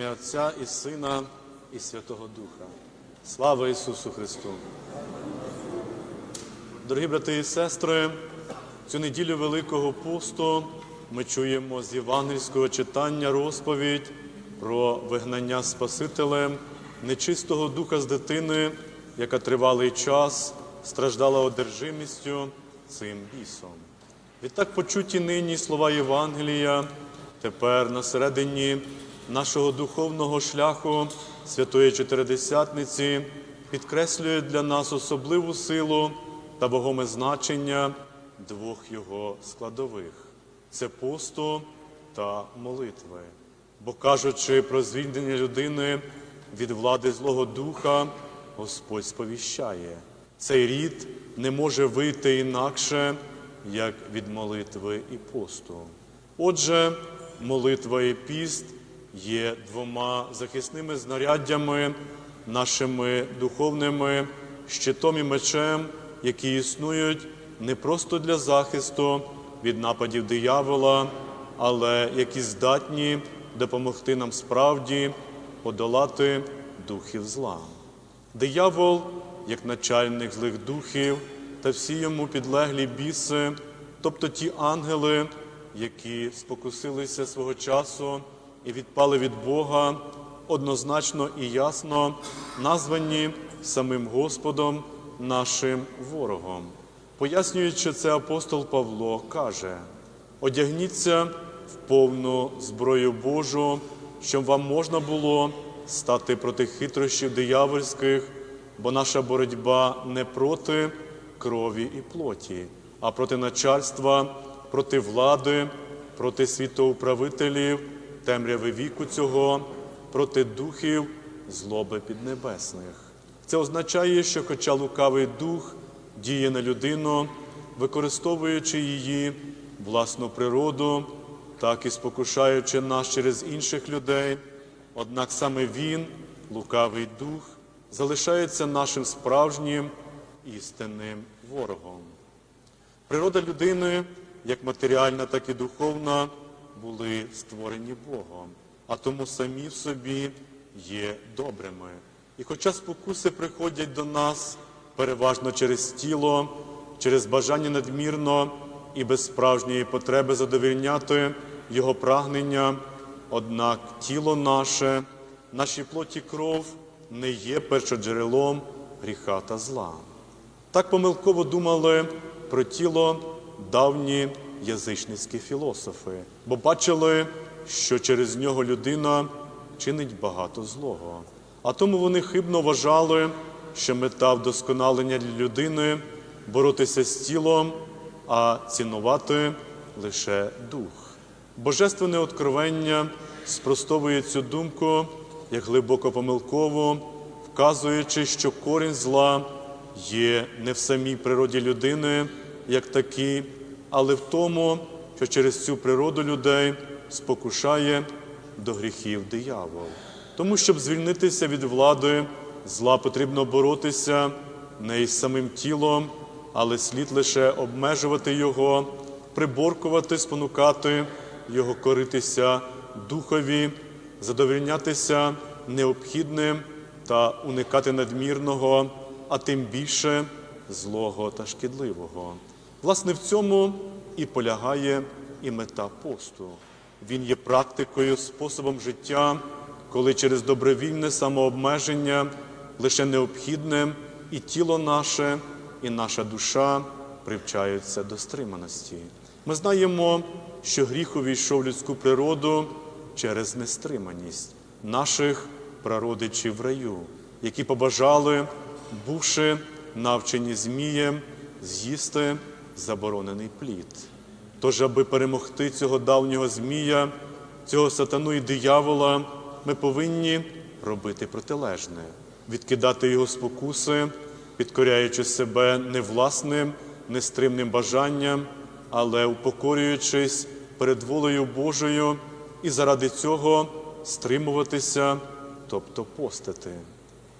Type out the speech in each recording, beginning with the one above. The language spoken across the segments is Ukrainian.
ім'я Отця і Сина, і Святого Духа. Слава Ісусу Христу! Дорогі брати і сестри, цю неділю Великого посту ми чуємо з євангельського читання розповідь про вигнання Спасителем нечистого духа з дитини, яка тривалий час страждала одержимістю цим бісом. Відтак почуті нині слова Євангелія тепер на середині нашого духовного шляху Святої Чотиридесятниці підкреслюють для нас особливу силу та вагоме значення двох його складових це посту та молитви. Бо кажучи про звільнення людини від влади Злого Духа, Господь сповіщає, цей рід не може вийти інакше, як від молитви і посту. Отже, молитва і піст є двома захисними знаряддями, нашими духовними щитом і мечем, які існують не просто для захисту від нападів диявола, але які здатні допомогти нам справді подолати духів зла. Диявол, як начальник злих духів, та всі йому підлеглі біси, тобто ті ангели, які спокусилися свого часу і відпали від Бога, однозначно і ясно названі самим Господом, нашим ворогом. Пояснюючи це, апостол Павло каже: одягніться в повну зброю Божу, щоб вам можна було стати проти хитрощів диявольських, бо наша боротьба не проти крові і плоті, а проти начальства, проти влади, проти світоуправителів, темряви віку цього, проти духів злоби піднебесних. Це означає, що, хоча лукавий дух діє на людину, використовуючи її власну природу, так і спокушаючи нас через інших людей, однак саме він, лукавий дух, залишається нашим справжнім істинним ворогом. Природа людини, як матеріальна, так і духовна, були створені Богом, а тому самі в собі є добрими. І хоча спокуси приходять до нас переважно через тіло, через бажання надмірно і без справжньої потреби задовільняти Його прагнення, однак тіло наше, наші плоті кров не є першоджерелом гріха та зла. Так помилково думали про тіло давні язичницькі філософи, бо бачили, що через нього людина чинить багато злого. А тому вони хибно вважали, що мета вдосконалення людини боротися з тілом, а цінувати лише дух. Божественне откровення спростовує цю думку як глибоко помилкову, вказуючи, що корінь зла є не в самій природі людини, як такій, але в тому, що через цю природу людей спокушає до гріхів диявол. Тому, щоб звільнитися від влади, зла потрібно боротися не із самим тілом, але слід лише обмежувати його, приборкувати, спонукати його коритися духові, задовільнятися необхідним та уникати надмірного, а тим більше злого та шкідливого. Власне, в цьому і полягає і мета посту. Він є практикою, способом життя, коли через добровільне самообмеження лише необхідне і тіло наше, і наша душа привчаються до стриманості. Ми знаємо, що гріх увійшов в людську природу через нестриманість наших прародичів в раю, які побажали, бувши навчені Змієм, з'їсти заборонений плід. Тож, аби перемогти цього давнього Змія, цього сатану і диявола, ми повинні робити протилежне, відкидати його спокуси, підкоряючи себе не власним, нестримним бажанням, але упокорюючись перед волею Божою і заради цього стримуватися, тобто постити.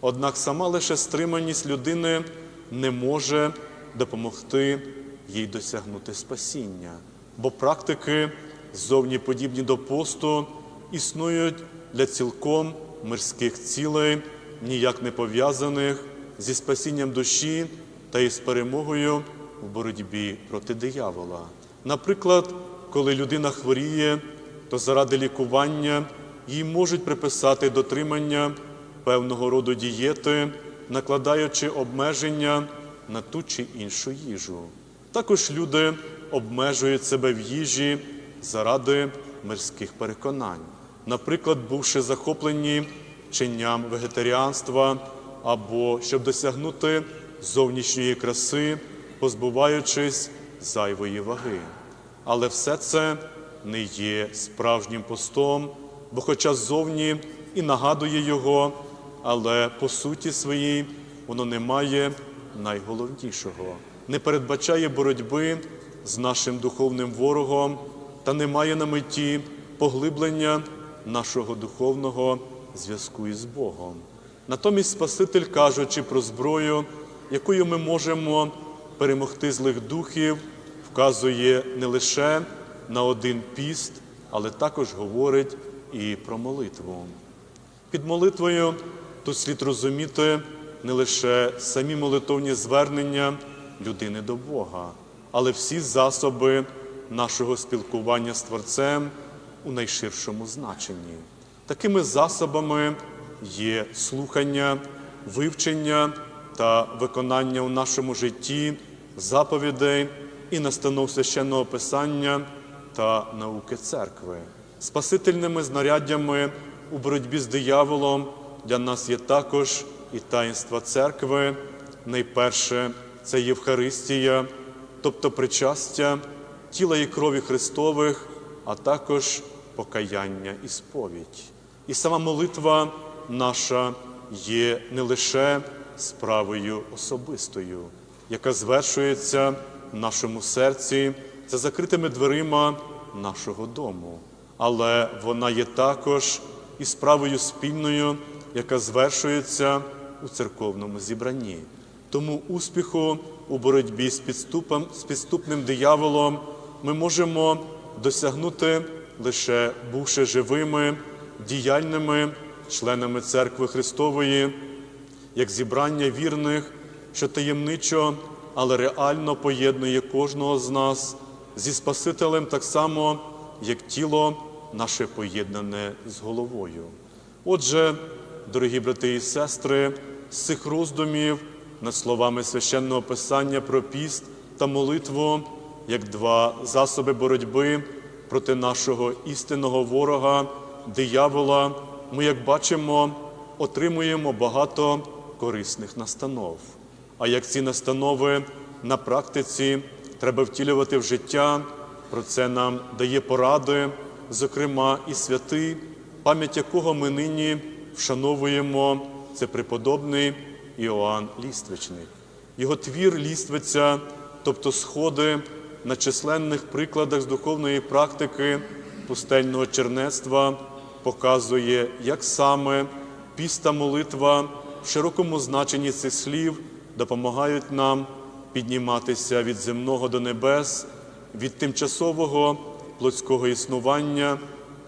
Однак сама лише стриманість людини не може допомогти їй досягнути спасіння, бо практики, зовні подібні до посту, існують для цілком мирських цілей, ніяк не пов'язаних зі спасінням душі та із перемогою в боротьбі проти диявола. Наприклад, коли людина хворіє, то заради лікування їй можуть приписати дотримання певного роду дієти, накладаючи обмеження на ту чи іншу їжу. Також люди обмежують себе в їжі заради мирських переконань, наприклад, бувши захоплені чинням вегетаріанства або щоб досягнути зовнішньої краси, позбуваючись зайвої ваги. Але все це не є справжнім постом, бо, хоча ззовні і нагадує його, але по суті своїй воно не має найголовнішого, не передбачає боротьби з нашим духовним ворогом та не має на меті поглиблення нашого духовного зв'язку із Богом. Натомість Спаситель, кажучи про зброю, якою ми можемо перемогти злих духів, вказує не лише на один піст, але також говорить і про молитву. Під молитвою тут слід розуміти не лише самі молитовні звернення людини до Бога, але всі засоби нашого спілкування з Творцем у найширшому значенні. Такими засобами є слухання, вивчення та виконання у нашому житті заповідей і настанов священного писання та науки церкви. Спасительними знаряддями у боротьбі з дияволом для нас є також і таїнства церкви. Найперше це Євхаристія, тобто причастя тіла і крові Христових, а також покаяння і сповідь. І сама молитва наша є не лише справою особистою, яка звершується в нашому серці за закритими дверима нашого дому, але вона є також і справою спільною, яка звершується у церковному зібранні. Тому успіху у боротьбі з підступом, з підступним дияволом ми можемо досягнути лише бувши живими, діяльними членами церкви Христової, як зібрання вірних, що таємничо, але реально поєднує кожного з нас зі Спасителем так само, як тіло наше поєднане з головою. Отже, дорогі брати і сестри, з цих роздумів над словами священного писання про піст та молитву, як два засоби боротьби проти нашого істинного ворога, диявола, ми, як бачимо, отримуємо багато корисних настанов. А як ці настанови на практиці треба втілювати в життя, про це нам дає поради, зокрема і святий, пам'ять якого ми нині вшановуємо, це преподобний Іоанн Ліствичник. Його твір ліствиця, тобто сходи на численних прикладах з духовної практики пустельного чернецтва, показує, як саме піста молитва в широкому значенні цих слів допомагають нам підніматися від земного до небес, від тимчасового плотського існування,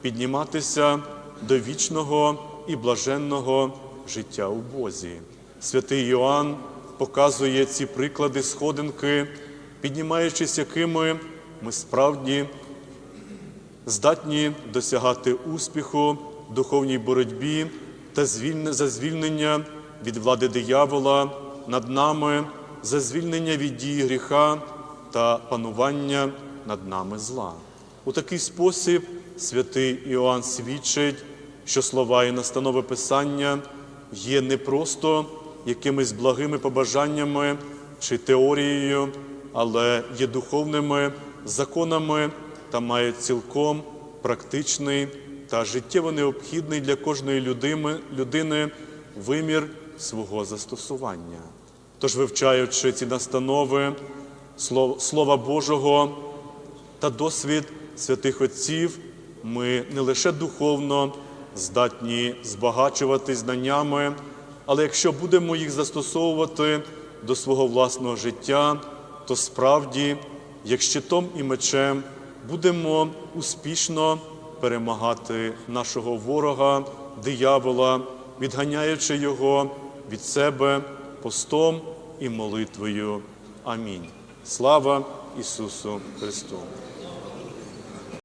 підніматися до вічного і блаженного життя у Бозі. Святий Йоанн показує ці приклади сходинки, піднімаючись якими ми справді здатні досягати успіху в духовній боротьбі та за звільнення від влади диявола над нами, за звільнення від дії гріха та панування над нами зла. У такий спосіб святий Іоанн свідчить, що слова і настанови Писання є не просто якимись благими побажаннями чи теорією, але є духовними законами та мають цілком практичний та життєво необхідний для кожної людини, вимір свого застосування. Тож, вивчаючи ці настанови Слов- Слова Божого та досвід святих Отців, ми не лише духовно здатні збагачувати знаннями, але якщо будемо їх застосовувати до свого власного життя, то справді, як щитом і мечем, будемо успішно перемагати нашого ворога, диявола, відганяючи його від себе постом і молитвою. Амінь. Слава Ісусу Христу!